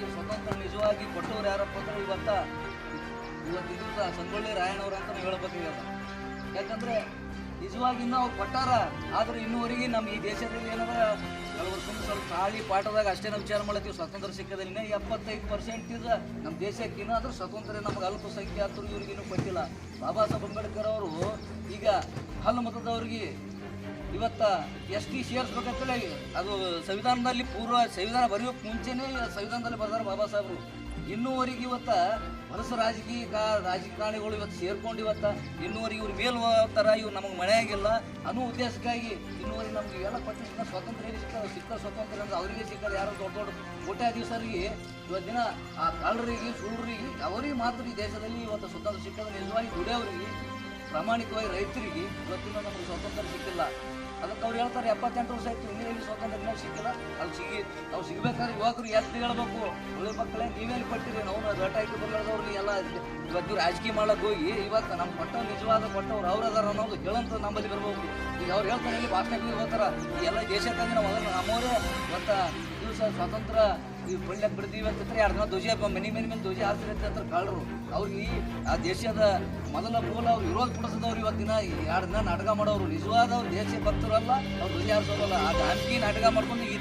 ಈ ಸ್ವತಂತ್ರ, ನಿಜವಾಗಿ ಕೊಟ್ಟವ್ರು ಯಾರಪ್ಪ ಅಂದ್ರೆ ಇವತ್ತ ಇವತ್ತು ಇದ್ರದ ಸಂಗೊಳ್ಳಿ ರಾಯಣ್ಣವ್ರು ಅಂತ ನಾವು ಹೇಳ್ಬೇಕಾಗ್ಯದ ಯಾಕಂದ್ರೆ ನಿಜವಾಗಿ ಇನ್ನೂ ಅವ್ರು ಕೊಟ್ಟಾರ, ಆದ್ರೆ ಇನ್ನೂವರೆಗೆ ನಮ್ಮ ಈ ದೇಶದಲ್ಲಿ ಏನಂದ್ರೆ ಕೆಲವರು ಸುಮ್ಮನೆ ಸ್ವಲ್ಪ ತಾಳಿ ಪಾಠದಾಗ ಅಷ್ಟೇ ನಾವು ವಿಚಾರ ಮಾಡ್ತೀವಿ ಸ್ವಾತಂತ್ರ್ಯ ಸಿಕ್ಕದ ಇನ್ನ ಎಪ್ಪತ್ತೈದು ಪರ್ಸೆಂಟ್ ಇದೆ ನಮ್ಮ ದೇಶಕ್ಕೆ ಇನ್ನೂ ಅದ್ರ ಸ್ವಾತಂತ್ರ್ಯ ನಮ್ಗೆ ಅಲ್ಪಸಂಖ್ಯಾತರು ಇವ್ರಿಗೆ ಇನ್ನೂ ಕೊಟ್ಟಿಲ್ಲ. ಬಾಬಾ ಸಾಹೇಬ್ ಅಂಬೇಡ್ಕರ್ ಅವರು ಈಗ ಹಲ್ಲು ಮತದವ್ರಿಗೆ ಇವತ್ತ ಎಸ್ ಟಿ ಸೇರಿಸ್ಬೇಕಂತೇಳಿ ಅದು ಸಂವಿಧಾನದಲ್ಲಿ ಪೂರ್ವ ಸಂವಿಧಾನ ಬರೆಯೋಕೆ ಮುಂಚೆನೇ ಸಂವಿಧಾನದಲ್ಲಿ ಬರ್ತಾರೆ ಬಾಬಾ ಸಾಹೇಬರು. ಇನ್ನೂವರೆಗೆ ಇವತ್ತ ಹೊಲಸು ರಾಜಕೀಯ ರಾಜಕಾರಣಿಗಳು ಇವತ್ತು ಸೇರ್ಕೊಂಡು ಇವತ್ತ ಇನ್ನೂವರೆಗೆ ಇವ್ರು ಮೇಲ್ ಹೋಗ್ತಾರ, ಇವ್ರು ನಮಗೆ ಆಗಿಲ್ಲ ಅನ್ನೋ ಉದ್ದೇಶಕ್ಕಾಗಿ ಇನ್ನೂವರೆಗೆ ನಮ್ಗೆ ಎಲ್ಲ ಕೊಟ್ಟಿದ್ದ ಸ್ವಾತಂತ್ರ್ಯ ಏನು ಸಿಕ್ಕ ಸಿಕ್ಕ ಸ್ವಾತಂತ್ರ್ಯ ಅಂದ್ರೆ ಅವರಿಗೆ ಸಿಕ್ಕದ ಯಾರೋ ದೊಡ್ಡ ದೊಡ್ಡ ಇವತ್ತು ದಿನ ಆ ಕಳ್ಳರಿಗೆ ಸುಳ್ಳರಿಗೆ ಅವರಿಗೆ ಮಾತ್ರ ಈ ದೇಶದಲ್ಲಿ ಇವತ್ತು ಸ್ವತಂತ್ರ ಸಿಕ್ಕದ ನಿಜವಾಗಿ ದುಡಿಯೋರಿಗೆ ಪ್ರಾಮಾಣಿಕವಾಗಿ ರೈತರಿಗೆ ಇವತ್ತಿನ ನಮಗೆ ಸ್ವಾತಂತ್ರ್ಯ ಸಿಕ್ಕಿಲ್ಲ. ಹೇಳ್ತಾರೆ, ಎಪ್ಪತ್ತೆಂಟು ವರ್ಷ ಆಯ್ತು ಇನ್ನೇನು ಸ್ವಾತಂತ್ರ್ಯ ನಾವು ಸಿಕ್ಕಿಲ್ಲ. ಅಲ್ಲಿ ಸಿಗಿ, ನಾವು ಸಿಗ್ಬೇಕಾದ್ರೆ ಯುವಕರು ಎತ್ತು ಹೇಳ್ಬೇಕು. ಉಳಿದ ಮಕ್ಕಳೇ ನೀವೇನು ಕೊಟ್ಟಿರಿ, ನಾವು ದೊಡ್ಡ ಹಾಕಿ ಬರ್ಲಾರ್ದವ್ರಿಗೆ ಎಲ್ಲ ಇವತ್ತು ರಾಜಕೀಯ ಮಾಡಕ್ಕೆ ಹೋಗಿ ಇವತ್ತು ನಮ್ಮ ಪಟ್ಟ ನಿಜವಾದ ಕೊಟ್ಟವ್ರು ಅವ್ರು ಅದಾರ ಅನ್ನೋದು ಹೇಳಂತ ನಮ್ಮಲ್ಲಿ ಬರ್ಬೋದು. ಈಗ ಅವ್ರು ಹೇಳ್ತಾರೆ, ಇಲ್ಲಿ ಭಾಷಣ ಹೋಗ್ತಾರ. ಎಲ್ಲ ದೇಶಕ್ಕಾಗಿ ನಾವು ಅದನ್ನು ನಮ್ಮವರೇ, ಇವತ್ತು ಸ್ವಾತಂತ್ರ್ಯ, ಈ ಬಳ್ಳ್ಯಾಗ ಬಿಡ್ತೀವಿ ಅಂತಂದ್ರೆ ಎರಡು ದಿನ ಧ್ವಜ ಮನೆ ಮನೆ ಮೇಲೆ ಧ್ವಜ ಹಾರಿಸಿರುತ್ತೆ ಅಂತ ಕಾಳರು. ಅವ್ರಿಗೆ ಈ ಆ ದೇಶದ ಮೊದಲ ಮೂಲ ಅವ್ರು ವಿರೋಧ ಪಡಿಸಿದವ್ರು ಇವತ್ತಿನ ಎರಡು ದಿನ ನಾಟಕ ಮಾಡೋರು. ನಿಜವಾದ ಅವ್ರು ದೇಶ ಭಕ್ತರಲ್ಲ, ಅವ್ರು ಧ್ವಜ ಹಾರಿಸೋರಲ್ಲ ಆ ಗಾಂಧಿ ನಾಟಕ ಮಾಡ್ಕೊಂಡು ಈ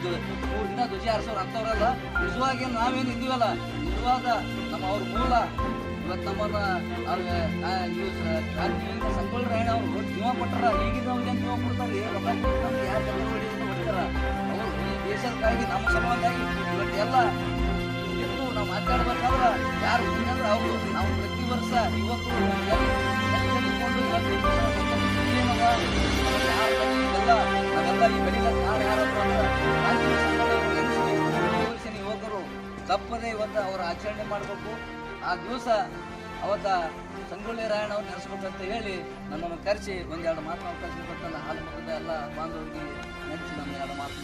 ಮೂರು ದಿನ ಧ್ವಜ ಹಾರಿಸೋರು ಅಂತವ್ರಲ್ಲ ನಿಜವಾಗಿ ನಾವೇನು ಇದ್ದೀವಲ್ಲ ನಿಜವಾದ ನಮ್ಮ ಅವ್ರ ಮೂಲ ಇವತ್ತು ನಮ್ಮನ್ನ ಅವ್ರ ದೇಶಕ್ಕಾಗಿ ನಮ್ಮ ಸಮಾಜವಾಗಿ ಇವತ್ತೆಲ್ಲ ಎಂದು ನಾವು ಮಾತಾಡಬೇಕಾದ್ರೆ ಯಾರು ಅಂದ್ರೆ ಅವರು ನಾವು ಪ್ರತಿ ವರ್ಷ ಇವತ್ತು ಎಲ್ಲಿ- ಎಲ್ಲಿ ತೆಗೆದುಕೊಂಡು ಇವತ್ತು ಯುವಕರು ತಪ್ಪದೇ ಇವತ್ತು ಅವರ ಆಚರಣೆ ಮಾಡಬೇಕು ಆ ದಿವಸ ಅವತ್ತ ಸಂಗೊಳ್ಳಿ ರಾಯಣ್ಣ ಅವ್ರು ನೆನೆಸ್ಬೇಕಂತ ಹೇಳಿ ನನ್ನನ್ನು ಕರೆಸಿ ಒಂದೆರಡು ಮಾತು ಅವಕಾಶ ಕೊಟ್ಟಲ್ಲ, ಹಾಲು ಮಗದ ಎಲ್ಲ ಬಾಂಧವರಿಗೆ ನೆನೆಸಿ ನನ್ನ ಎರಡು ಮಾತು.